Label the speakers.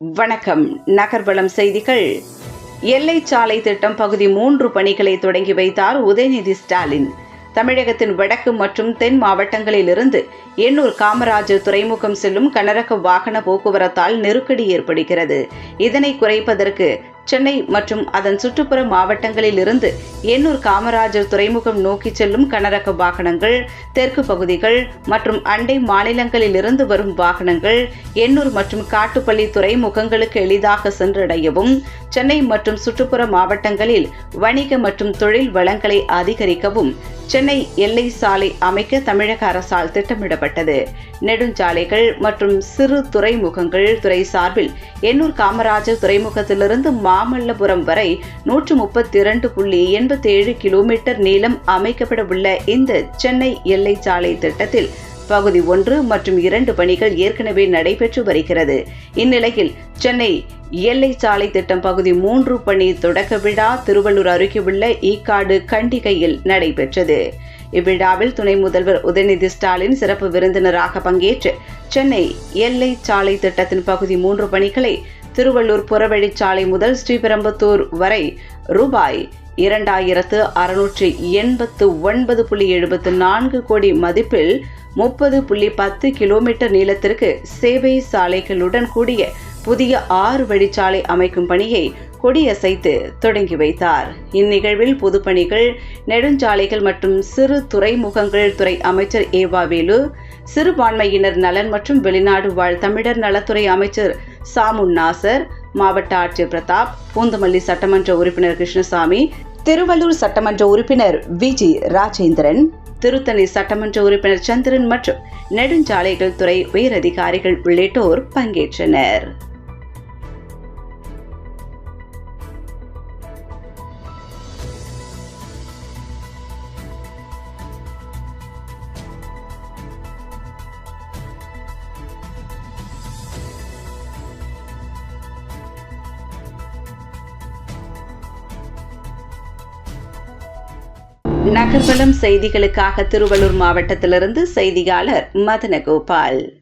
Speaker 1: வணக்கம். நகர்வளம் செய்திகள். எல்லை சாலை திட்டம் பகுதி மூன்று பணிகளை தொடங்கி வைத்தார் உதயநிதி ஸ்டாலின். தமிழகத்தின் வடக்கு மற்றும் தென் மாவட்டங்களிலிருந்து எண்ணூர் காமராஜர் துறைமுகம் செல்லும் கனரக வாகன போக்குவரத்தால் நெருக்கடி ஏற்படுகிறது. இதனை குறைப்பதற்கு சென்னை மற்றும் அதன் சுற்றுப்புற மாவட்டங்களில் இருந்து எண்ணூர் காமராஜர் துறைமுகம் நோக்கி செல்லும் கனரக வாகனங்கள் தெற்கு பகுதிகள் மற்றும் அண்டை மாநிலங்களிலிருந்து வரும் வாகனங்கள் எண்ணூர் மற்றும் காட்டுப்பள்ளி துறைமுகங்களுக்கு எளிதாக சென்றடையவும் சென்னை மற்றும் சுற்றுப்புற மாவட்டங்களில் வணிக மற்றும் தொழில் வளங்களை அதிகரிக்கவும் சென்னை எல்லை சாலை அமைக்க தமிழக அரசால் திட்டமிடப்பட்டது. நெடுஞ்சாலைகள் மற்றும் சிறு துறைமுகங்கள் துறை சார்பில் எண்ணூர் காமராஜர் துறைமுகத்திலிருந்து மா மாமல்லபுரம் வரை நூற்று முப்பத்தி இரண்டு புள்ளி எண்பத்தி ஏழு கிலோமீட்டர் நீளம் அமைக்கப்பட உள்ள இந்த சென்னை எல்லை சாலை திட்டத்தில் பகுதி ஒன்று மற்றும் இரண்டு பணிகள் ஏற்கனவே நடைபெற்று வருகிறது. இந்நிலையில் சென்னை எல்லை சாலை திட்டம் பகுதி மூன்று பணி தொடக்க விழா திருவள்ளூர் அருகே உள்ள ஈக்காடு கண்டிகையில் நடைபெற்றது. இவ்விழாவில் துணை முதல்வர் உதயநிதி ஸ்டாலின் சிறப்பு விருந்தினராக பங்கேற்று சென்னை எல்லை சாலை திட்டத்தின் பகுதி மூன்று பணிகளை திருவள்ளூர் புறவழிச்சாலை முதல் ஸ்ரீபெரும்புத்தூர் வரை ரூபாய் இரண்டாயிரத்து அறுநூற்று எண்பத்து ஒன்பது புள்ளி எழுபத்து நான்கு கோடி மதிப்பில் முப்பது புள்ளி பத்து கிலோமீட்டர் நீளத்திற்கு சேவை சாலைகளுடன் கூடிய புதிய ஆறு வழிச்சாலை அமைக்கும் பணியை கொடியசைத்து தொடங்கி வைத்தார். இந்நிகழ்வில் பொதுப்பணிகள் நெடுஞ்சாலைகள் மற்றும் சிறு துறைமுகங்கள் துறை அமைச்சர் ஏவாவேலு சிறுபான்மையினர் நலன் மற்றும் வெளிநாடு வாழ் தமிழர் நலத்துறை அமைச்சர் சாமுன் நாசர் மாவட்ட ஆட்சியர் பிரதாப் பூந்தமல்லி சட்டமன்ற உறுப்பினர் கிருஷ்ணசாமி திருவள்ளூர் சட்டமன்ற உறுப்பினர் விஜி ராஜேந்திரன் திருத்தணி சட்டமன்ற உறுப்பினர் சந்திரன் மற்றும் நெடுஞ்சாலைகள் துறை உயரதிகாரிகள் உள்ளிட்டோர் பங்கேற்றனர். நகர்வலம் செய்திகளுக்காக திருவள்ளூர் மாவட்டத்திலிருந்து செய்தியாளர் மதனகோபால்.